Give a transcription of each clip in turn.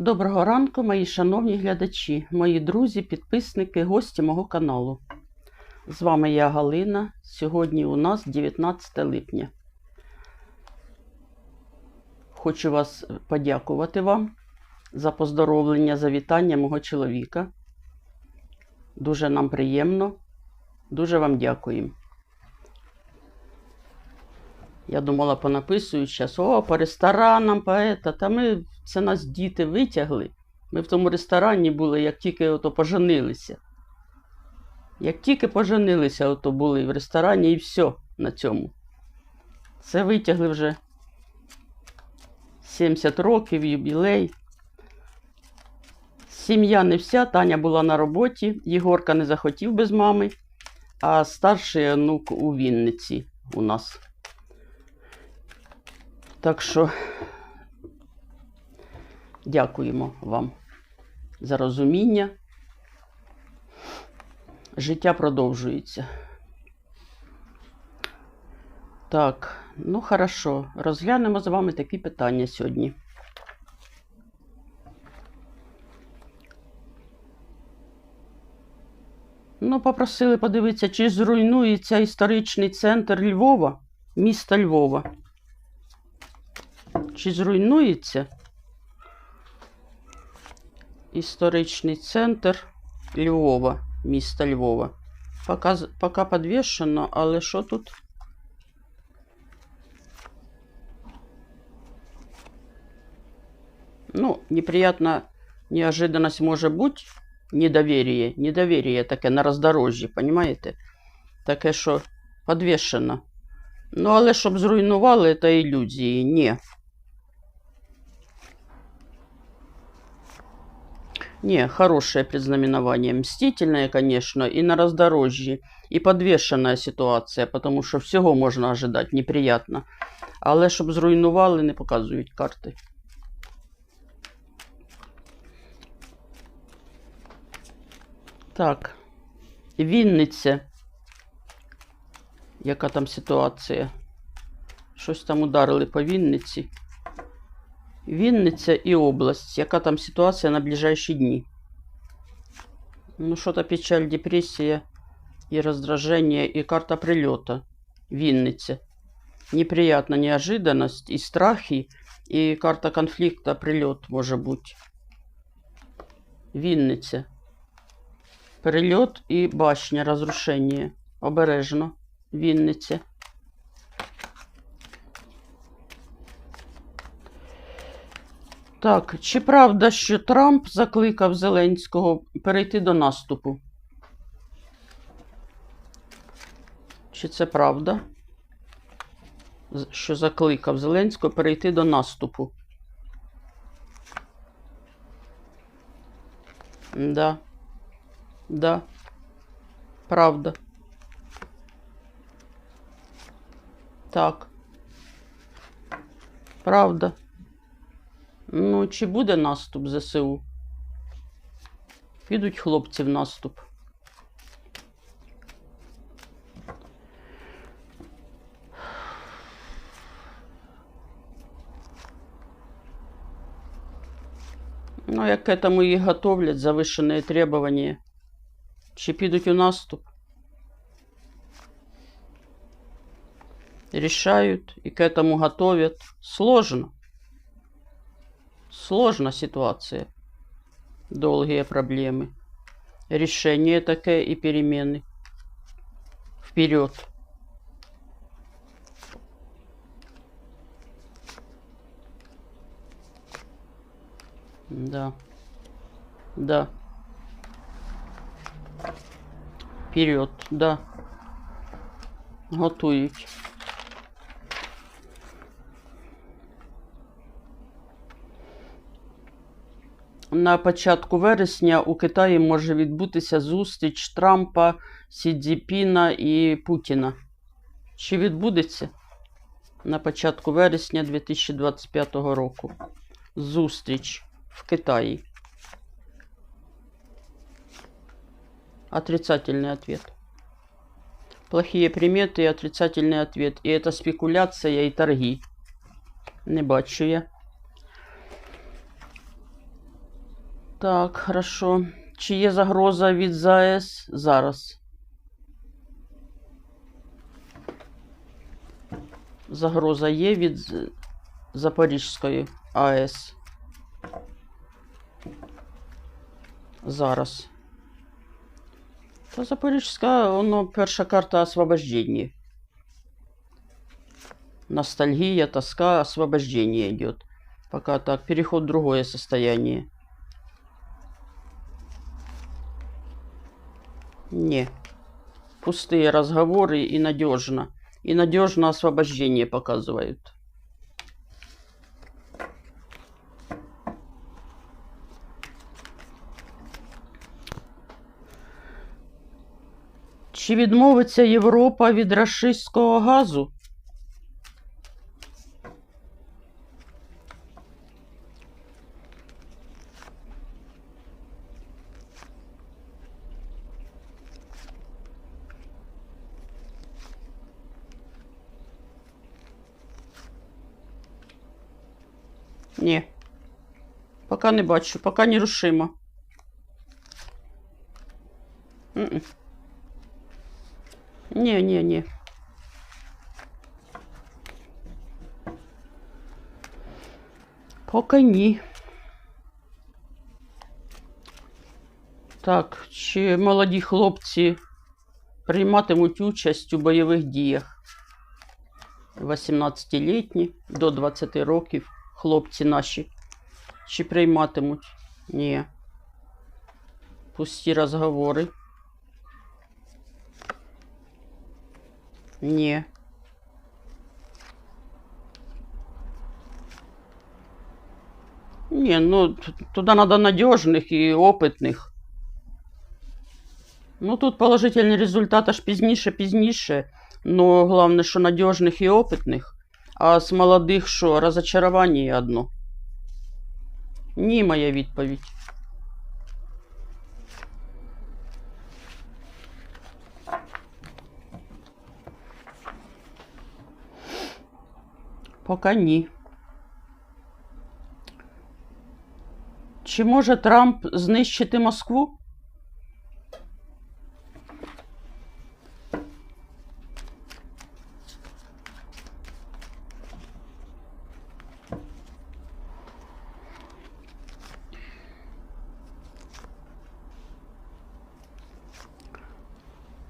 Доброго ранку, мої шановні глядачі, мої друзі, підписники, гості мого каналу. З вами я Галина. Сьогодні у нас 19 липня. Хочу вас подякувати вам за поздоровлення, за вітання мого чоловіка. Дуже нам приємно. Дуже вам дякуємо. Я думала, понаписую зараз, о, по ресторанам, по ета. Та ми, це нас діти витягли. Ми в тому ресторані були, як тільки ото поженилися. Як тільки поженилися, ото були в ресторані і все на цьому. Це витягли вже 70 років, юбілей. Сім'я не вся, Таня була на роботі, Єгорка не захотів без мами, а старший онук у Вінниці у нас. Так що дякуємо вам за розуміння. Життя продовжується. Так, ну хорошо, розглянемо з вами такі питання сьогодні. Ну, попросили подивитися, чи зруйнується історичний центр Львова, міста Львова. Чи зруйнується історичний центр Львова, міста Львова? Пока, з- пока підвішено, але що тут? Ну, неприятна неожиданность може бути. Недоверие. Недоверие таке на роздорожжі, понимаєте? Таке, що підвішено. Ну, але щоб зруйнували, це ілюзії. Ні. Не, хорошее предзнаменование. Мстительное, конечно, и на роздорожжі, і подвешенная ситуація, потому що всього можна ожидати, неприятно. Але щоб зруйнували, не показують карти. Так. Вінниця. Яка там ситуація? Щось там ударили по Вінниці. Вінниця і область. Яка там ситуація на ближайші дні? Ну, что-то печаль, депрессия и раздражение, и карта прилета. Винница. Неприятно неожиданность, и страхи, и карта конфликта, прилет, может быть. Винница. Прилет и башня, разрушение. Обережно. Вінниця. Так, чи правда, що Трамп закликав Зеленського перейти до наступу? Чи це правда? Що закликав Зеленського перейти до наступу? Да. Да. Правда. Так. Правда. Ну, чи буде наступ ЗСУ? Підуть хлопці в наступ. Ну, як к этому їх готовлять завищені требування. Чи підуть у наступ? Решают и к этому готовят. Сложно. Сложна ситуация. Долгие проблемы. Решение такое и перемены. Вперед. Да. Да. Вперед, да. Готують. На початку вересня у Китаї може відбутися зустріч Трампа, Сі Цзіпіна і Путіна. Чи відбудеться на початку вересня 2025 року? Зустріч в Китаї. Отрицательный ответ. Плохие приметы и отрицательный ответ. И это спекуляция и торги. Не бачу я. Так, хорошо. Чи є загроза від ЗАЕС зараз? Загроза є від З- Запорізької АЕС. Зараз. Та Запорізька, воно перша карта освобождения. Ностальгия, тоска, освобождение идет. Пока так, переход в другое состояние. Не. Пустые разговоры и надежно. И надежно освобождение показывают. Чи відмовиться Європа від рашистського газу? Ні. Поки не бачу, поки нерушимо. М-м. Ні, ні, ні. Поки ні. Так, чи молоді хлопці прийматимуть участь у бойових діях? 18-літні до 20 років хлопці наші. Чи прийматимуть? Ні. Пусті розговори. Ні. Ні, ну туди треба надіжних і опитних. Ну тут положительний результат аж пізніше, пізніше. Ну, головне, що надіжних і опитних. А з молодих що, розочарування одно. Ні, моя відповідь. Поки ні. Чи може Трамп знищити Москву?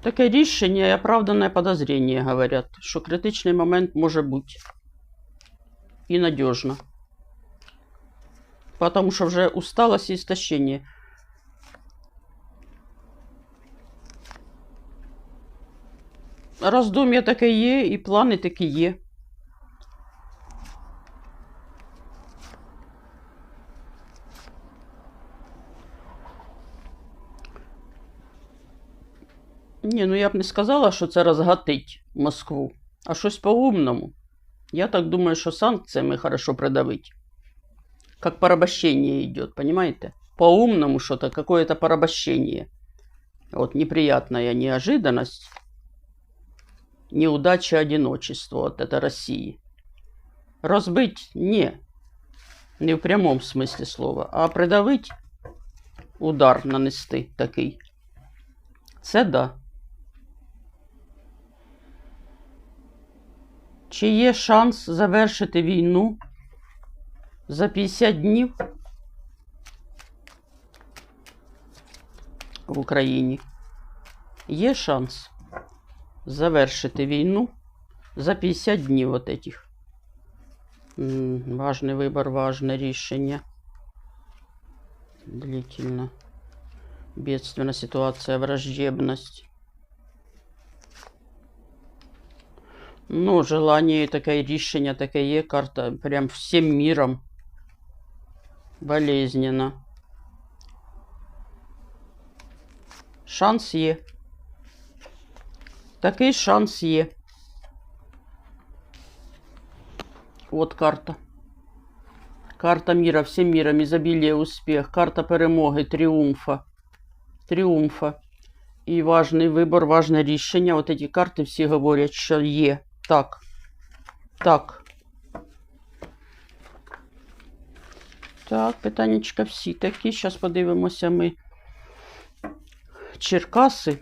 Таке рішення і оправдане подозрение говорять, що критичний момент може бути. І надіжно. Потому що вже усталость і істощення. Роздум'я таке є, і плани такі є. Ні, ну я б не сказала, що це розгатить Москву, а щось по-умному. Я так думаю, что санкциями хорошо придавить. Как порабощение идет, понимаете? По-умному что-то, какое-то порабощение. Вот неприятная неожиданность, неудача, одиночество. Вот это России. Разбыть не, не в прямом смысле слова, а придавить удар нанести такий. Це да. Чи є шанс завершити війну за 50 днів в Україні? Є шанс завершити війну за 50 днів от этих. Важний вибор, важне рішення. Длительно. Бедственная ситуация, враждебность. Ну, желание таке рішення таке є, карта прям всім міром. Болезненно. Шанс є. Такий шанс є. От карта. Карта мира, всем миром, изобилие, успех. Карта перемоги, тріумфа. Тріумфа. І важний вибор, важне рішення. От ці карти всі говорять, що є. Так. Так. Так, питаннячка всі такі. Зараз подивимося ми Черкаси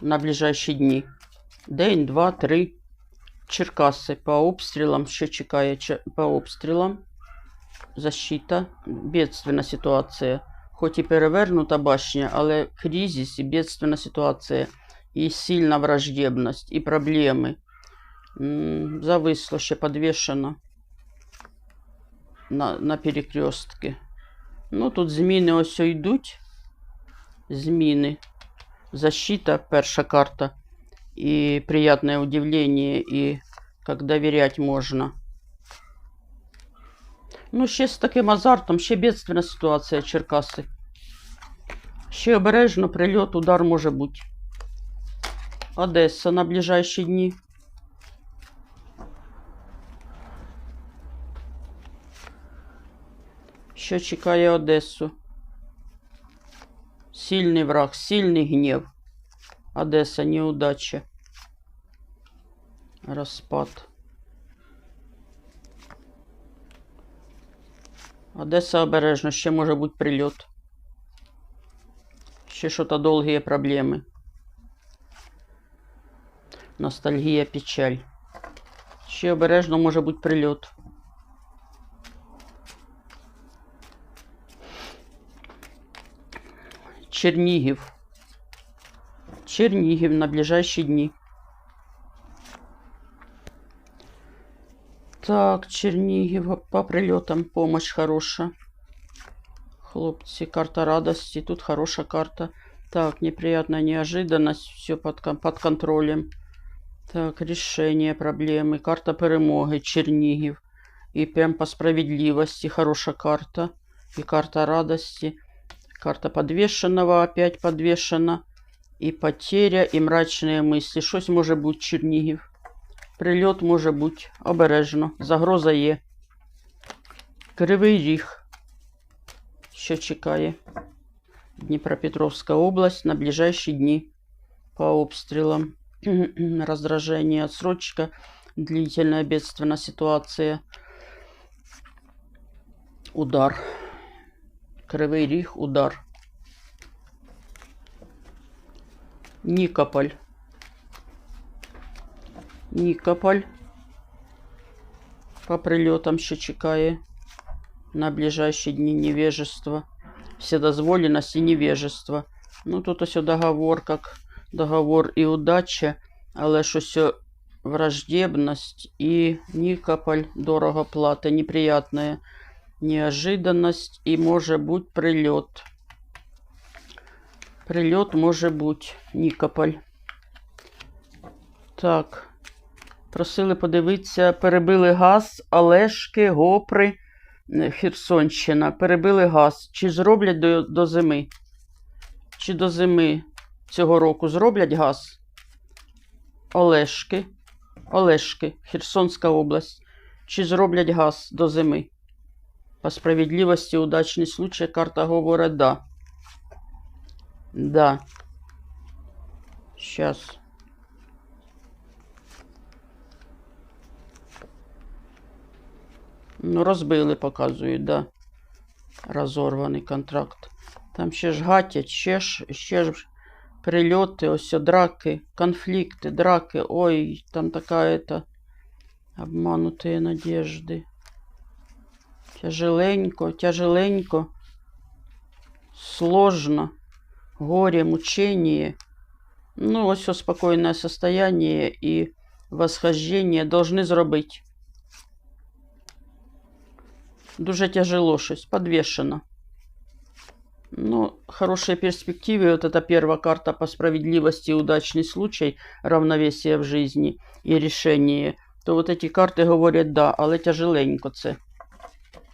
на ближайші дні. День, два, три. Черкаси по обстрілам. Що чекає по обстрілам? Защита. Бедственна ситуація. Хоч і перевернута башня, але кризис і бедственна ситуація. І сильна враждебність, і проблеми. М, Зависло ще подвішено на, на перекрестки. Ну, тут зміни ось йдуть. Зміни. Защита, перша карта. И приятное удивление, и как доверять можна. Ну, ще з таким азартом, ще бедственна ситуація Черкаси. Ще обережно прильот, удар може бути. Одеса на ближайші дні. Що чекає Одесу? Сильний враг, сильний гнів. Одеса, неудача. Розпад. Одеса обережно, ще може бути прильот. Ще що-то довгі проблеми. Ностальгія, печаль. Ще обережно може бути прильот. Чернігів. Чернігів на ближайші дні. Так, Чернігів по прильотам помощь хороша. Хлопці, карта радости. Тут хороша карта. Так, неприятная неожиданность. Все под, кон- под контролем. Так, решение проблемы. Карта перемоги. Чернігів. І прям по справедливости. Хороша карта. И карта радости. Карта подвешенного опять подвешена. І потеря, і мрачні мислі. Щось може бути Чернігів. Прильот може бути. Обережно. Загроза є. Кривий ріг. Що чекає? Дніпропетровська область на ближайші дні по обстрілам. Раздражение, отсрочка, длительная бедственная ситуация. Удар. Кривий ріг, удар. Нікополь. Нікополь. По прильотам ще чекає на ближайші дні невежество. Вседозволенность и невежество. Ну, тут ось договор, как договор і удача, але щось о враждебность і Нікополь дорого плата, неприятная неожиданность і може бути прильот. Прильот може бути Нікополь. Так. Просили подивитися, перебили газ, Олешки, Гопри, е, Херсонщина. Перебили газ. Чи зроблять до, до зими? Чи до зими цього року зроблять газ? Олешки. Олешки, Херсонська область. Чи зроблять газ до зими? По справедливості, удачний случай, карта говорить да. Да. Сейчас. Ну, розбили, показують, да. Розорваний контракт. Там ще ж гатять, ще ж, ще ж прильоти, ось о, драки, конфлікти, драки. Ой, там така это обманутые надежди. Тяжеленько, тяжеленько, сложно, горе, мучение. Ну, ось о, спокойное состояние и восхождение должны зробити. Дуже тяжело щось, подвешено. Ну, хорошие перспективы. Вот это первая карта по справедливости, удачный случай, равновесие в жизни и решение. То вот эти карти говорять да, але тяжеленько це.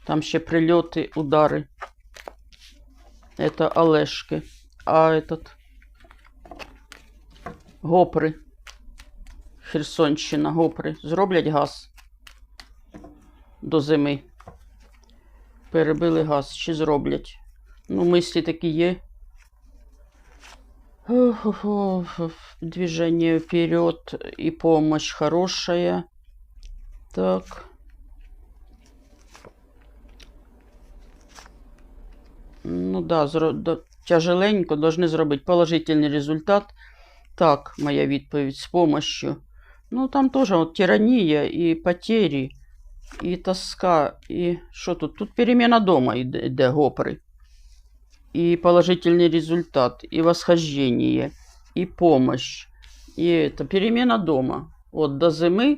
Там ще прильоти, удари. Это Олешки. А этот Гопри. Херсонщина, Гопри. Зроблять газ до зими. Перебили газ, чи зроблять. Ну, мысли такие. Движение вперед и помощь хорошая. Так. Ну да, тяжеленько должны зробити положительный результат. Так, моя відповідь с помощью. Ну, там тоже от, тиранія і потері, і тоска, и что тут? Тут перемена дома иде, йде гопри. І положительний результат, і восхождение, і помощь, і это, перемена дома. От до зими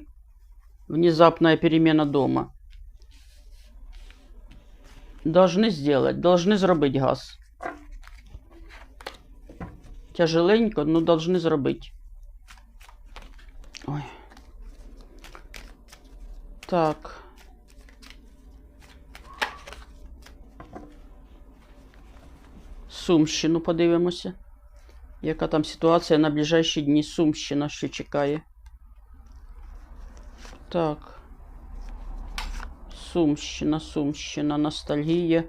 внезапная перемена дома. Должны сделать, должны зробити газ. Тяжеленько, но должны зробити. Ой. Так. Сумщину подивимося. Яка там ситуація на ближайші дні Сумщина, що чекає. Так. Сумщина, Сумщина, ностальгія,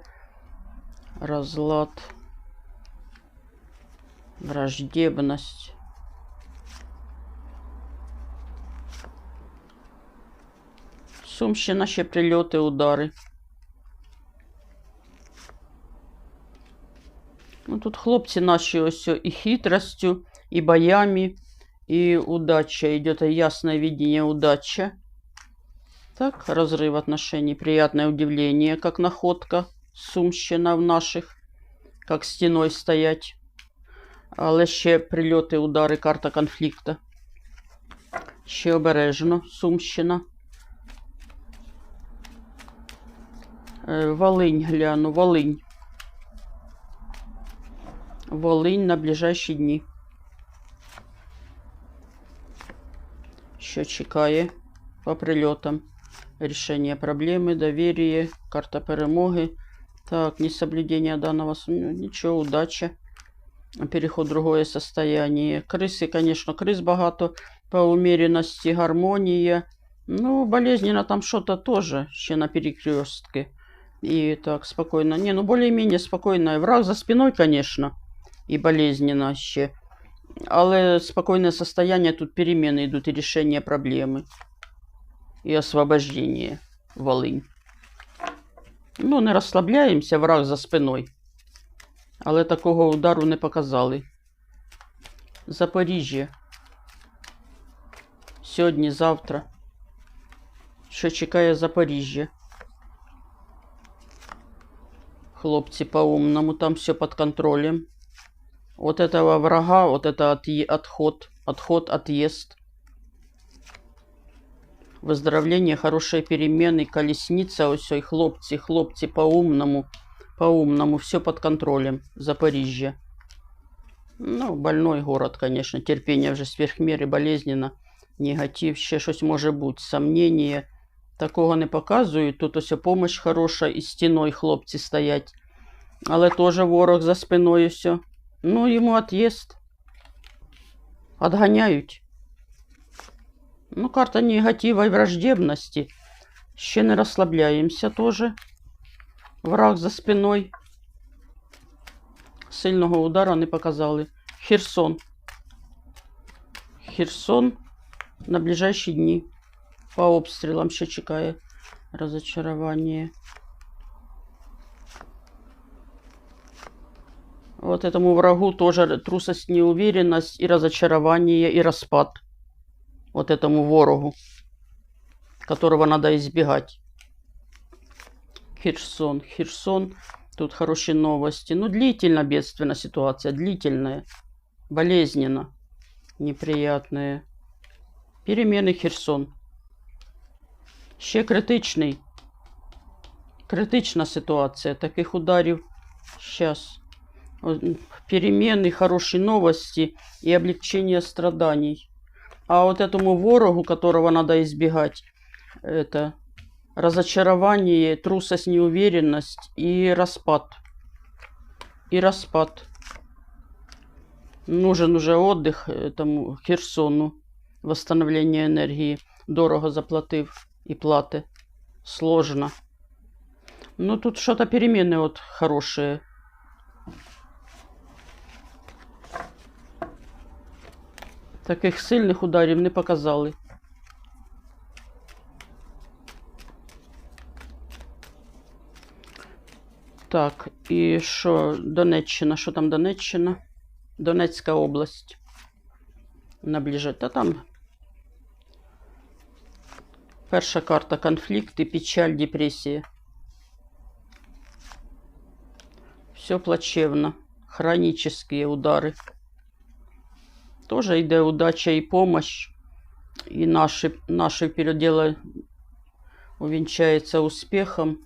разлад, враждебность. Сумщина ще прильоти, удари. Ну, тут хлопці наші ось і хитростю, і боями, і удача. Идет ясное видение удача. Так, разрыв отношений, приятное удивление, как находка, сумщина в наших, как стеной стоять. Але ще прильоти, удари, карта конфлікта. Ще обережно, сумщина. Е, Волинь гляну, Волинь. Волинь на ближайші дні. Що чекає по прильотам? Решение проблемы, доверие, карта перемоги. Так, несоблюдение данного... с- ну, Ничего, удача. Переход в другое состояние. Крысы, конечно, крыс багато. По умеренности, гармония. Ну, болезненно там что-то тоже, ще на перекрестке. И так, спокойно. Не, ну более-менее спокойно. Враг за спиной, конечно. И болезненно ще. Але спокойное состояние, тут перемены идут и решение проблемы. И освобождение. Волынь. Ну, не розслабляємося, враг за спиною. Але такого удару не показали. Запоріжжя. Сьогодні, завтра. Що чекає Запоріжжя? Хлопці по-умному, там все под контролем. Вот этого врага, вот это отъе- отход, отход, отъезд. Выздоровление, хорошие перемены, колесница, ось ой, хлопці, хлопці по-умному, по-умному, все под контролем. Запоріжжя. Ну, больной город, конечно, терпение вже сверх меры, болезненно, негатив, ще щось може бути, сомнення. Такого не показують. Тут ось помощь хороша і стіною хлопці стоять. Але теж ворог за спиною все. Ну, йому отъезд. Отганяють. Ну, карта негатива і враждебності. Ще не розслабляємося теж. Враг за спиною. Сильного удара не показали. Херсон. Херсон на ближайші дні. По обстрілам ще чекає розочарування. Вот этому врагу тоже трусость, неуверенность и разочарование и распад. Вот этому ворогу, которого надо избегать. Херсон, Херсон. Тут хорошие новости. Ну, длительно бедственная ситуация, длительная. Болезненно. Неприятная. Перемены Херсон. Ще критичний. Критична ситуація. Таких ударів. Сейчас. Перемены, хорошие новости и облегчение страданий. А вот этому ворогу, которого надо избегать, это разочарование, трусость, неуверенность и распад. И распад. Нужен уже отдых этому Херсону. Восстановление энергии. Дорого заплатив и платы. Сложно. Ну, тут что-то перемены вот хорошие. Таких сильних ударів не показали. Так, і що Донеччина? Що там Донеччина? Донецька область. Наближать. Та там перша карта конфлікти, печаль, депресія. Все плачевно. Хронические удары. Тоже йде удача і помощь. І наше, наше передело увенчается успехом.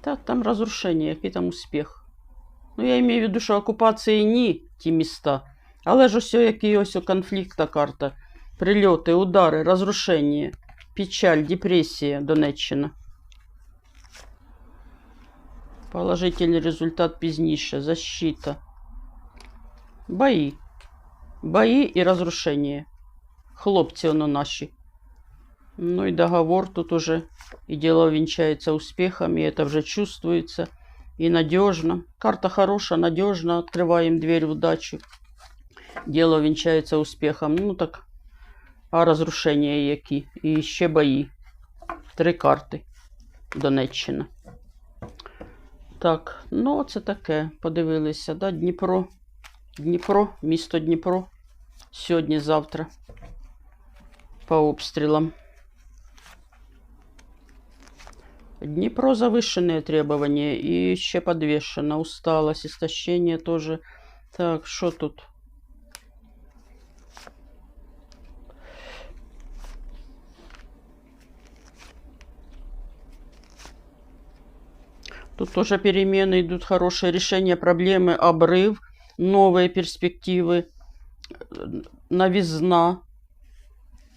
Так, там разрушення, який там успіх. Ну, я имею в виду, що окупації ні ті міста. Але ж ось який ось у конфлікта карта. Прильоти, удари, розрушення, печаль, депресія, Донеччина. Положительний результат пізніше. Защита. Бої. Бої і розрушення. Хлопці воно наші. Ну и договор тут уже. И дело венчается успехом, и это уже чувствуется. И надежно. Карта хорошая, надежно. Открываем дверь в удачу. Дело венчается успехом. Ну так, а разрушення які. І ще бої. Три карти. Донеччина. Так, ну це таке. Подивилися, да? Дніпро. Дніпро, місто Дніпро. Сьогодні, завтра. По обстрілам. Днепро завышенные требования и еще подвешено. Усталость, истощение тоже. Так, что тут? Тут тоже перемены идут, хорошие решения проблемы, обрыв, новые перспективы, новизна,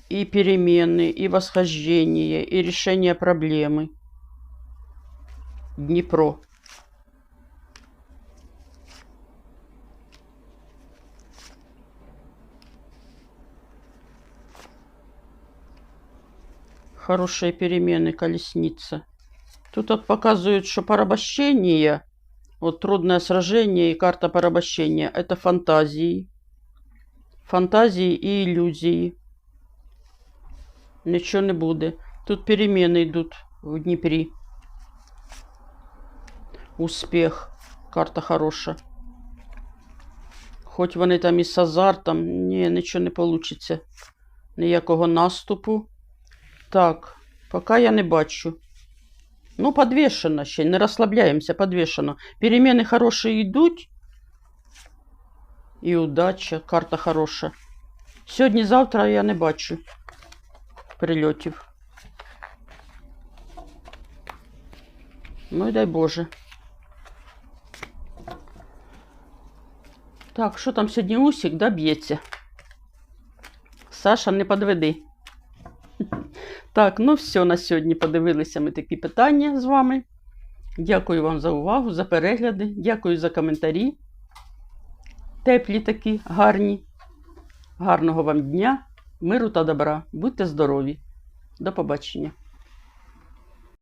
и перемены, и восхождение, и решение проблемы. Дніпро. Хорошие перемены, колесница. Тут вот показывают, что порабощение, вот трудное сражение и карта порабощения, это фантазии. Фантазии и иллюзии. Ничего не буде. Тут перемены идут в Днепре. Успіх. Карта хороша. Хоч вони там і з азартом, ні, нічого не вийде. Ніякого наступу. Так, поки я не бачу. Ну, подвішено ще, не розслабляємося, подвішено. Переміни хороші йдуть. І удача, карта хороша. Сьогодні-завтра я не бачу прильотів. Ну і дай Боже. Так, що там сьогодні Усік, да, б'ється? Саша, не подведи. Так, ну все, на сьогодні подивилися ми такі питання з вами. Дякую вам за увагу, за перегляди. Дякую за коментарі. Теплі такі, гарні. Гарного вам дня, миру та добра. Будьте здорові. До побачення.